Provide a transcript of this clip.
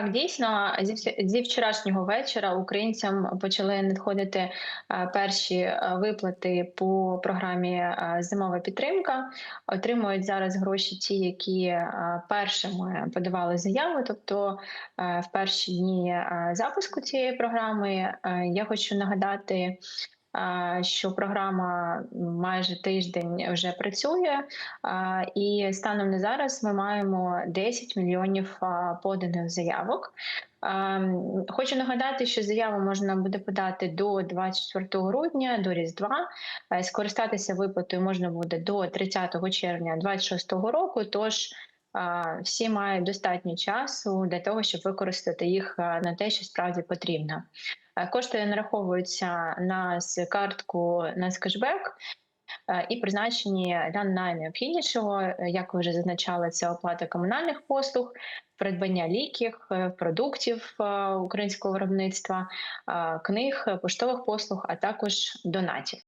Так, дійсно, зі, вчорашнього вечора українцям почали надходити е, перші е, виплати по програмі е, Зимова підтримка. Отримують зараз гроші ті, які першими подавали заяву. Тобто в перші дні запуску цієї програми я хочу нагадати. Що програма майже тиждень вже працює, І станом на зараз ми маємо 10 мільйонів поданих заявок. Хочу нагадати, що заяву можна буде подати до 24 грудня, до Різдва. Скористатися виплатою можна буде до 30 червня 2026 року. Тож всі мають достатньо часу для того, щоб використати їх на те, що справді потрібно. Кошти нараховуються на з картку на кешбек і призначені для найнеобхіднішого, як ви вже зазначали, це оплата комунальних послуг, придбання ліків, е, продуктів е, українського виробництва, книг, поштових послуг, а також донатів.